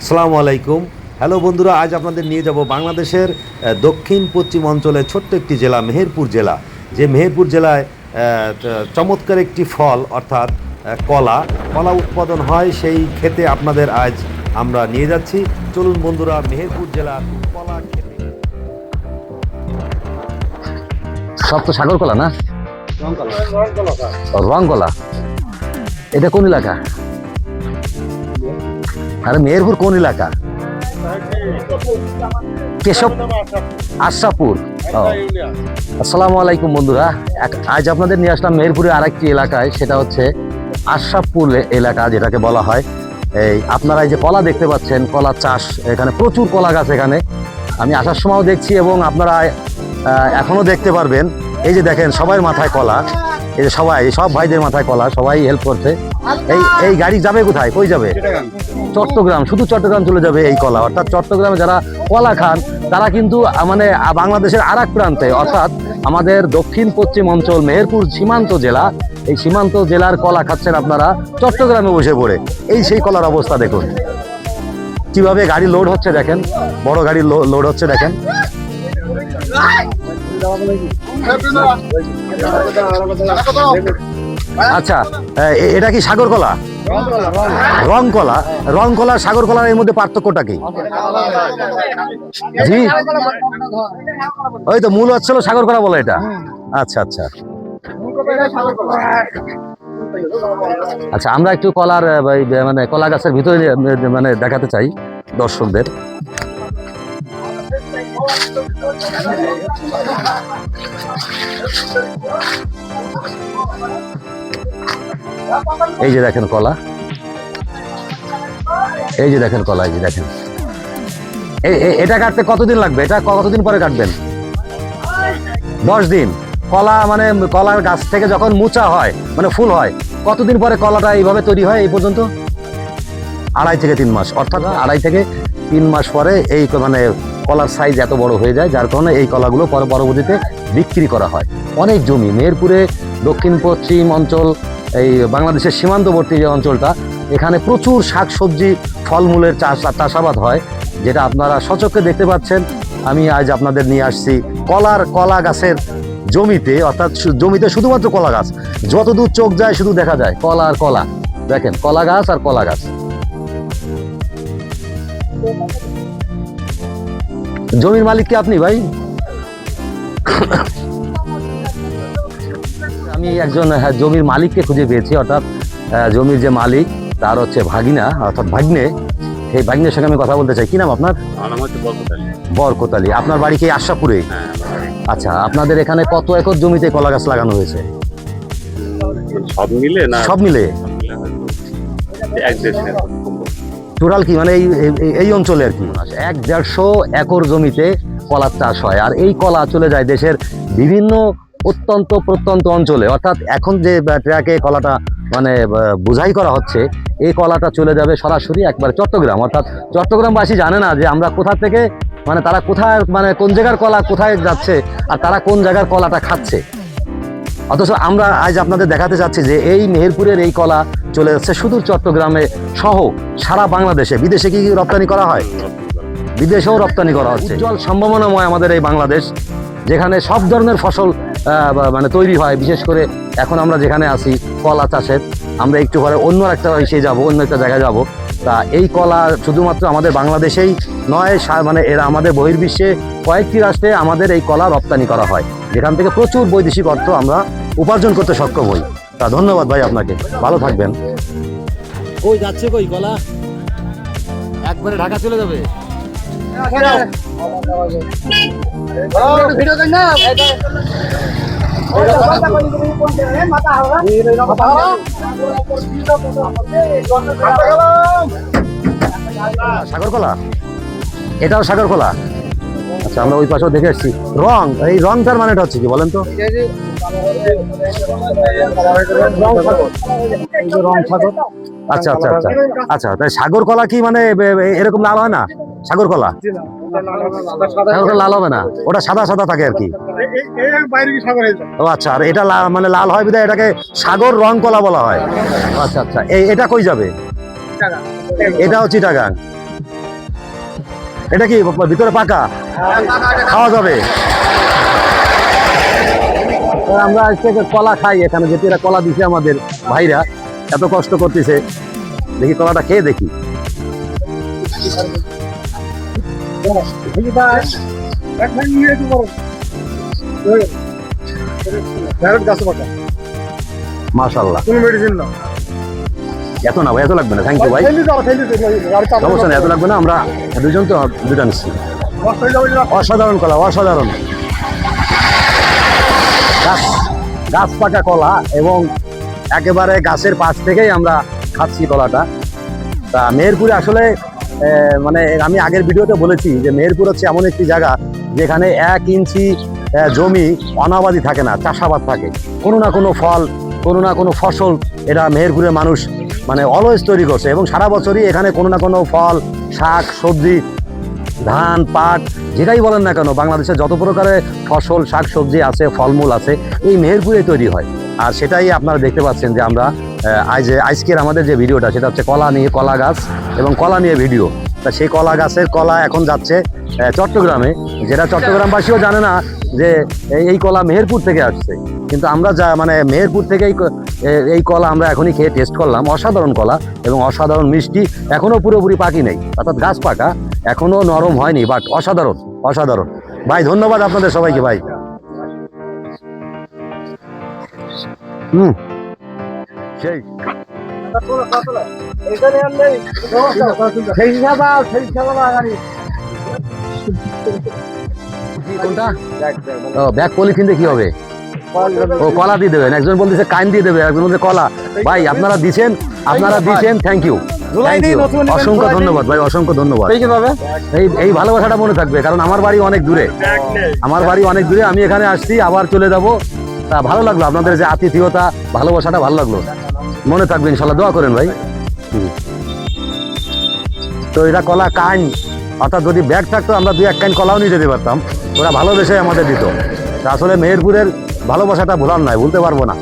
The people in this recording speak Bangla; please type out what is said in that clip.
আসসালামু আলাইকুম। হ্যালো বন্ধুরা আজ আপনাদের নিয়ে যাব বাংলাদেশের দক্ষিণ পশ্চিম অঞ্চলে ছোট্ট একটি জেলা মেহেরপুর জেলা। যে মেহেরপুর জেলায় চমৎকার একটি ফল অর্থাৎ কলা। কলা উৎপাদন হয় সেই খেতে আপনাদের আজ আমরা নিয়ে যাচ্ছি। চলুন বন্ধুরা মেহেরপুর জেলার কলা খেতে সব তো সাগর কলা না? রং কলা। এটা কোন এলাকা? আরে মেহেরপুর কোন এলাকা? কেশব আশরাপুর ও। আসসালামু আলাইকুম বন্ধুরা। আজ আপনাদের নিয়ে আসলাম মেহেরপুরের আরেকটি এলাকায় সেটা হচ্ছে আশরাফপুর এলাকা যেটাকে বলা হয়। এই আপনারা এই যে কলা দেখতে পাচ্ছেন কলা চাষ এখানে প্রচুর কলা গাছ এখানে। আমি আসার সময়ও দেখছি এবং আপনারা আহ, এখনও দেখতে পারবেন। এই যে দেখেন সবার মাথায় কলা। এই যে সবাই সব ভাইদের মাথায় কলা সবাই হেল্প করছে। এই এই গাড়ি যাবে কোথায়? কই যাবে? চট্টগ্রাম, শুধু চট্টগ্রাম চলে যাবে এই কলা। অর্থাৎ চট্টগ্রামে যারা কলা খান, তারা কিন্তু মানে বাংলাদেশের আর প্রান্তে। অর্থাৎ আমাদের দক্ষিণ, পশ্চিম অঞ্চল, মেহেরপুর সীমান্ত জেলা, এই সীমান্ত জেলার কলা খাচ্ছেন আপনারা চট্টগ্রামে বসে পড়ে। এই সেই কলার অবস্থা দেখুন। কীভাবে গাড়ি লোড হচ্ছে দেখেন? বড় গাড়ি লোড হচ্ছে দেখেন। আচ্ছা এটা কি সাগর কলা রং কলা রং কলা সাগর কলার এর মধ্যে পার্থক্যটা কি? জি? ওই তো মূল হচ্ছিল সাগর কলা বলে এটা। আচ্ছা আচ্ছা। আচ্ছা আমরা একটু কলার মানে কলা গাছের ভিতরে মানে দেখাতে চাই দর্শকদের। এই যে দেখেন কলা। এই যে দেখেন কলা, এই যে দেখেন। এটা কাটতে কতদিন লাগবে? এটা কতদিন পরে কাটবেন? দশ দিন। কলা মানে কলার গাছ থেকে যখন মুচা হয় মানে ফুল হয়, কতদিন পরে কলাটা এইভাবে তৈরি হয় এই পর্যন্ত? আড়াই থেকে তিন মাস। অর্থাৎ আড়াই থেকে তিন মাস পরে এই মানে কলার সাইজ এত বড় হয়ে যায়, যার কারণে এই কলাগুলো পরে পরবর্তীতে বিক্রি করা হয়। অনেক জমি, মেহেরপুরে, দক্ষিণ, পশ্চিম অঞ্চল, এই বাংলাদেশের সীমান্তবর্তী যে অঞ্চলটা, এখানে প্রচুর শাকসবজি, ফলমূলের চাষ, চাষাবাদ হয়, যেটা আপনারা সচক্ষে দেখতে পাচ্ছেন। আমি আজ আপনাদের নিয়ে আসছি কলার কলা গাছের জমিতে, অর্থাৎ জমিতে শুধুমাত্র কলা গাছ যত দূর চোখ যায় শুধু দেখা যায়, কলা আর কলা। দেখেন, কলা গাছ আর কলা গাছ। জমির মালিক কি আপনি ভাই? আমি একজন হ্যাঁ, জমির মালিককে খুঁজে পেয়েছি অর্থাৎ জমির যে মালিক তার হচ্ছে ভাগিনা অর্থাৎ ভাগ্নে। সেই ভাগ্নের সঙ্গে আমি কথা বলতে চাই। কি নাম আপনার? বরকতালি। আপনার বাড়ি কি আশাপুরে হ্যাঁ আচ্ছা আপনাদের এখানে কত একর জমিতে কলা গাছ লাগানো হয়েছে? সব মিলে না? সব মিলে? এক দেড়শো। টোটাল কি মানে এই অঞ্চলে আর কি এক দেড়শো একর জমিতে কলার চাষ হয়। আর এই কলা চলে যায় দেশের বিভিন্ন অত্যন্ত প্রত্যন্ত অঞ্চলে। অর্থাৎ এখন যে ট্র্যাকে কলাটা মানে বোঝাই করা হচ্ছে, এই কলাটা চলে যাবে সরাসরি একবার চট্টগ্রাম। অর্থাৎ চট্টগ্রামবাসী জানে না যে আমরা কোথা থেকে মানে তারা কোথায় মানে কোন জায়গার কলা কোথায় যাচ্ছে আর তারা কোন জায়গার কলাটা খাচ্ছে। অথচ আমরা আজ আপনাদের দেখাতে চাচ্ছি যে এই মেহেরপুরের এই কলা চলে যাচ্ছে সুদূর চট্টগ্রামে সহ সারা বাংলাদেশে। বিদেশে কি রপ্তানি করা হয়? বিদেশেও রপ্তানি করা হচ্ছে। উজ্জ্বল সম্ভাবনাময় আমাদের এই বাংলাদেশ, যেখানে সব ধরনের ফসল মানে তৈরি হয়। বিশেষ করে এখন আমরা যেখানে আছি, কলা চাষের, আমরা একটু পরে অন্য একটা এসে যাব, অন্য একটা জায়গায় যাব। তা এই কলা শুধুমাত্র আমাদের বাংলাদেশেই নয় সা- মানে এরা আমাদের বহির্বিশ্বে কয়েকটি রাষ্ট্রে আমাদের এই কলা রপ্তানি করা হয়। যেখান থেকে প্রচুর বৈদেশিক অর্থ আমরা উপার্জন করতে সক্ষম হই। তা ধন্যবাদ ভাই আপনাকে। ভালো থাকবেন। কই যাচ্ছে কই কলা? একবারে ঢাকা চলে যাবে। সাগর কলা এটাও সাগর কলা আচ্ছা আমরা ওই পাশেও দেখে এসেছি রং, এই রংটার মানেটা হচ্ছে কি বলেন তো? আচ্ছা আচ্ছা আচ্ছা। আচ্ছা তাই সাগর কলা কি মানে এরকম লাল হয় না? সাগর কলা সাগর লাল হবে না। ওটা সাদা সাদা থাকে আর কি। ও আচ্ছা আর এটা মানে লাল হয় বিধায় এটাকে সাগর রং কলা বলা হয়। আচ্ছা আচ্ছা। এটা কই যাবে? এটাও চিটাগাং। এটা কি, ভিতরে পাকা? খাওয়া যাবে। আমরা আজকে কলা খাই এখানে, যেহেতু এরা কলা দিছে আমাদের ভাইরা। এত কষ্ট করতেছে। দেখি কলাটা খেয়ে দেখি। এত না ভাই, এত লাগবে না। থ্যাংক ইউ ভাই। সমস্যা নেই, এত লাগবে না। আমরা দুজন তো দুটা নিচ্ছি। অসাধারণ কলা, অসাধারণ। গাছ গাছ পাকা কলা এবং একেবারে গাছের পাশ থেকেই আমরা খাচ্ছি কলাটা। তা মেহেরপুরে আসলে মানে আমি আগের ভিডিওতে বলেছি যে মেহেরপুর হচ্ছে এমন একটি জায়গা যেখানে এক ইঞ্চি জমি অনাবাদি থাকে না, চাষাবাদ থাকে। কোনো না কোনো ফল, কোনো না কোনো ফসল এটা মেহেরপুরের মানুষ মানে অলওয়েজ তৈরি করছে এবং সারা বছরই এখানে কোনো না কোনো ফল, শাক, সবজি, ধান, পাট, যেটাই বলেন না কেন, বাংলাদেশে যত প্রকারের ফসল, শাক, সবজি আছে, ফলমূল আছে, এই মেহেরপুরে তৈরি হয়। আর সেটাই আপনারা দেখতে পাচ্ছেন যে আমরা আজ আজকের আমাদের যে ভিডিওটা, সেটা হচ্ছে কলা নিয়ে কলা গাছ এবং কলা নিয়ে ভিডিও। তা সেই কলা গাছের কলা এখন যাচ্ছে চট্টগ্রামে। যেটা চট্টগ্রামবাসীও জানে না যে এই- কলা মেহেরপুর থেকে আসছে। কিন্তু আমরা যা মানে মেহেরপুর থেকেই এই কলা আমরা এখনই খেয়ে টেস্ট করলাম। অসাধারণ কলা এবং অসাধারণ মিষ্টি। এখনও পুরোপুরি পাকি নেই। অর্থাৎ গাছ পাকা এখনও নরম হয়নি বাট অসাধারণ অসাধারণ। ভাই, ধন্যবাদ আপনাদের সবাইকে, ভাই। হুম। সেই। কোনটা? ও ব্যাগ পলিথিন দিয়ে কি হবে? ও কলা দিয়ে দেবেন। একজন বলতেছে কাইন দিয়ে দেবে একজন বলছে কলা। ভাই আপনারা দিছেন আপনারা দিছেন থ্যাংক ইউ অসংখ্য ধন্যবাদ ভাই অসংখ্য ধন্যবাদ। এই এই ভালোবাসাটা মনে থাকবে কারণ আমার বাড়ি অনেক দূরে। আমার বাড়ি অনেক দূরে আমি এখানে আসছি আবার চলে যাব। তা ভালো লাগল? আপনাদের যে আতিথিয়তা, ভালোবাসাটা ভালো লাগল? মনে থাকবে ইনশাল্লাহ, দোয়া করেন ভাই। তো এটা কলা কান অর্থাৎ যদি ব্যাগ থাকতো, আমরা দুই এক কান কলাও নিয়ে যেতে পারতাম। ওরা ভালোবেসে আমাদের দিত। আসলে মেহেরপুরের ভালোবাসাটা ভোলার নাই ভুলতে পারব না।